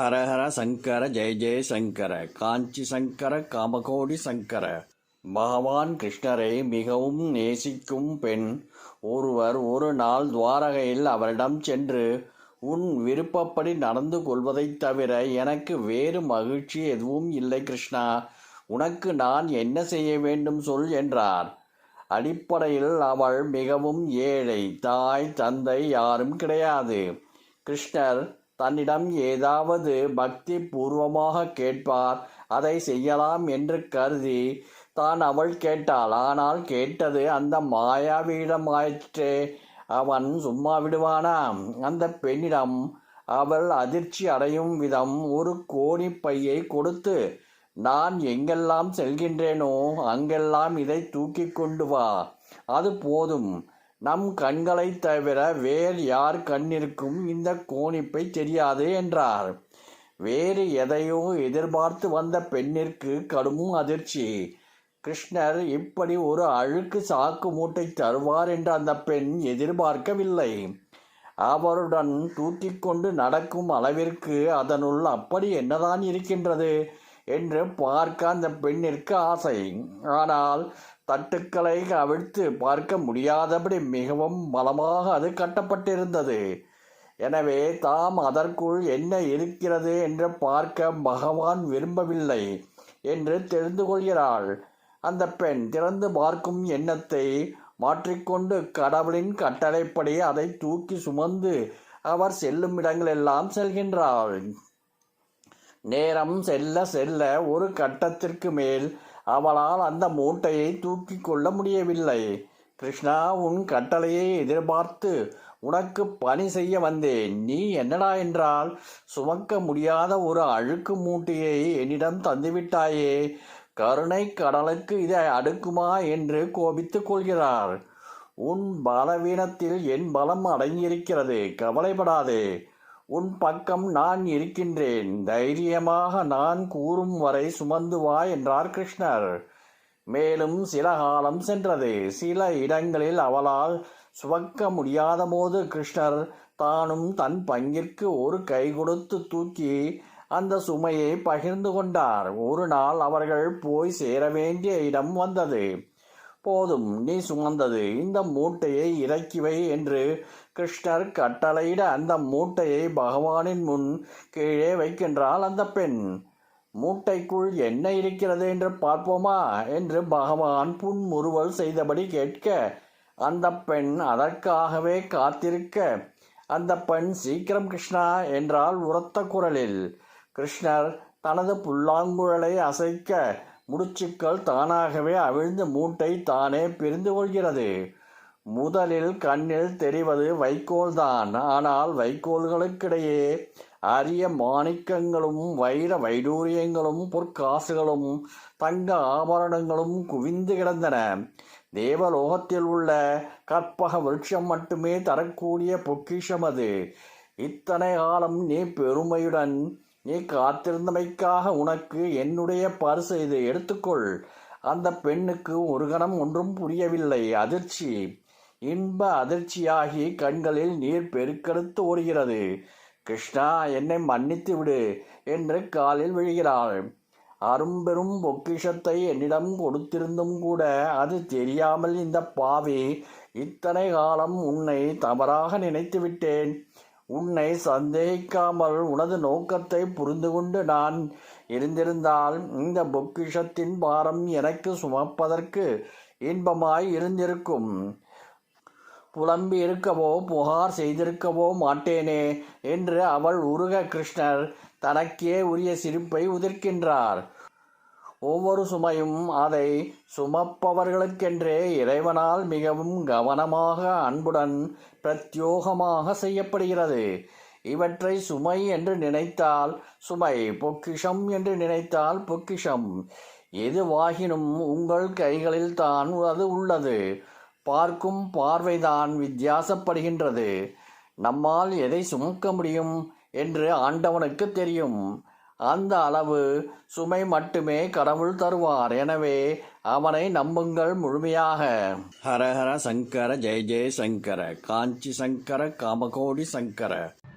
ஹரஹர சங்கர ஜெய ஜெய சங்கர காஞ்சி சங்கர காமகோடி சங்கர. பகவான் கிருஷ்ணரை மிகவும் நேசிக்கும் பெண். ஒருவர் ஒரு நாள் துவாரகையில் அவரிடம் சென்று உன் விருப்பப்படி நடந்து கொள்வதைத் தவிர எனக்கு வேறு மகிழ்ச்சி எதுவும் இல்லை கிருஷ்ணா. உனக்கு நான் என்ன செய்ய வேண்டும் சொல் என்றார். அடிப்படையில் அவள் மிகவும் ஏழை தாய் தந்தை யாரும் கிடையாது. கிருஷ்ணர் தன்னிடம் ஏதாவது பக்தி பூர்வமாக கேட்பார் அதை செய்யலாம் என்று கருதி தான் அவள் கேட்டாள். ஆனால் கேட்டது அந்த மாயாவியிடமாயிற்றே அவன் சும்மா விடுவானாம். அந்த பெண்ணிடம் அவள் அதிர்ச்சி அடையும் விதம் ஒரு கோணி பையை கொடுத்து நான் எங்கெல்லாம் செல்கின்றேனோ அங்கெல்லாம் இதை தூக்கி கொண்டு வா. அது போதும். நம் கண்களைத் தவிர வேறு யார் கண்ணிற்கும் இந்த கோணிப்பை தெரியாது என்றார். வேறு எதையோ எதிர்பார்த்து வந்த பெண்ணிற்கு கடும் அதிர்ச்சி. கிருஷ்ணர் இப்படி ஒரு அழுக்கு சாக்கு மூட்டை தருவார் என்று அந்த பெண் எதிர்பார்க்கவில்லை. அவருடன் தூக்கி கொண்டு நடக்கும் அளவிற்கு அதனுள் அப்படி என்னதான் இருக்கின்றது? என்று பார்க்க அந்த பெண்ணிற்கு ஆசை. ஆனால் தட்டுக்களை அவிழ்த்து பார்க்க முடியாதபடி மிகவும் பலமாக அது கட்டப்பட்டிருந்தது. எனவே தாம் அதற்குள் என்ன இருக்கிறது என்று பார்க்க பகவான் விரும்பவில்லை என்று தெரிந்து கொள்கிறாள். அந்த பெண் திறந்து பார்க்கும் எண்ணத்தை மாற்றிக்கொண்டு கடவுளின் கட்டளைப்படி அதை தூக்கி சுமந்து அவர் செல்லும் இடங்களெல்லாம் செல்கின்றாள். நேரம் செல்ல செல்ல ஒரு கட்டத்திற்கு மேல் அவளால் அந்த மூட்டையை தூக்கி கொள்ள முடியவில்லை. கிருஷ்ணா உன் கட்டளையை எதிர்பார்த்து உனக்கு பணி செய்ய வந்தேன். நீ என்னடா என்றால் சுமக்க முடியாத ஒரு அழுக்கு மூட்டையை என்னிடம் தந்துவிட்டாயே. கருணை கடலுக்கு இதை அடுக்குமா என்று கோபித்துக் கொள்கிறார். உன் பலவீனத்தில் என் பலம் அடங்கியிருக்கிறது. கவலைப்படாதே. உன் பக்கம் நான் இருக்கின்றேன். தைரியமாக நான் கூறும் வரை சுமந்து வா என்றார் கிருஷ்ணர். மேலும் சில காலம் சென்றது. சில இடங்களில் அவளால் சுவக்க முடியாத போது கிருஷ்ணர் தானும் தன் பங்கிற்கு ஒரு கை கொடுத்து தூக்கி அந்த சுமையை பகிர்ந்து கொண்டார். ஒரு நாள் அவர்கள் போய் சேர வேண்டிய இடம் வந்தது. போதும் நீ சுமந்தது. இந்த மூட்டையை இறக்கிவை என்று கிருஷ்ணர் கட்டளையிட அந்த மூட்டையை பகவானின் முன் கீழே வைக்கின்றாள் அந்த பெண். மூட்டைக்குள் என்ன இருக்கிறது என்று பார்ப்போமா என்று பகவான் புன்முறுவல் செய்தபடி கேட்க அந்த பெண் அதற்காகவே காத்திருக்க அந்த பெண் சீக்கிரம் கிருஷ்ணா என்றால் உரத்த குரலில். கிருஷ்ணர் தனது புல்லாங்குழலை அசைக்க முடிச்சுக்கள் தானாகவே அவிழ்ந்து மூட்டை தானே பிரிந்து கொள்கிறது. முதலில் கண்ணில் தெரிவது வைக்கோல்தான். ஆனால் வைக்கோல்களுக்கிடையே அரிய மாணிக்கங்களும் வைர வைடூரியங்களும் பொற்காசுகளும் தங்க ஆபரணங்களும் குவிந்து கிடந்தன. தேவலோகத்தில் உள்ள கற்பக விருட்சம் மட்டுமே தரக்கூடிய பொக்கிஷம் அது. இத்தனை காலம் நீ பெருமையுடன் நீ காத்திருந்தமைக்காக உனக்கு என்னுடைய பரிசு இது எடுத்துக்கொள். அந்த பெண்ணுக்கு ஒரு கணம் ஒன்றும் புரியவில்லை. அதிர்ச்சி. இன்ப அதிர்ச்சியாகி கண்களில் நீர் பெருக்கெடுத்து ஓடுகிறது. கிருஷ்ணா என்னை மன்னித்து விடு என்று காலில் விழுகிறாள். அரும்பெரும் பொக்கிஷத்தை என்னிடம் கொடுத்திருந்தும் கூட அது தெரியாமல் இந்த பாவி இத்தனை காலம் உன்னை தவறாக நினைத்து விட்டேன் உன்னை சந்தேகிக்காமல் உனது நோக்கத்தை புரிந்து கொண்டு நான் இருந்திருந்தால் இந்த பொக்கிஷத்தின் பாரம் எனக்கு சுமப்பதற்கு இன்பமாய் இருந்திருக்கும். புலம்பி இருக்கவோ புகார் செய்திருக்கவோ மாட்டேனே என்று அவள் உருக கிருஷ்ணர் தனக்கே உரிய சிரிப்பை உதிர்க்கின்றார். ஒவ்வொரு சுமையும் அதை சுமப்பவர்களுக்கென்றே இறைவனால் மிகவும் கவனமாக அன்புடன் பிரத்யோகமாக செய்யப்படுகிறது. இவற்றை சுமை என்று நினைத்தால் சுமை பொக்கிஷம் என்று நினைத்தால் பொக்கிஷம். எதுவாகினும் உங்கள் கைகளில் தான் அது உள்ளது. பார்க்கும் பார்வைதான் வித்தியாசப்படுகின்றது. நம்மால் எதை சுமக்க முடியும் என்று ஆண்டவனுக்கு தெரியும். அந்த அளவு சுமை மட்டுமே கடவுள் தருவார். எனவே அவனை நம்புங்கள் முழுமையாக. ஹரஹர சங்கர ஜெய ஜெய சங்கர காஞ்சி சங்கர காமகோடி சங்கர.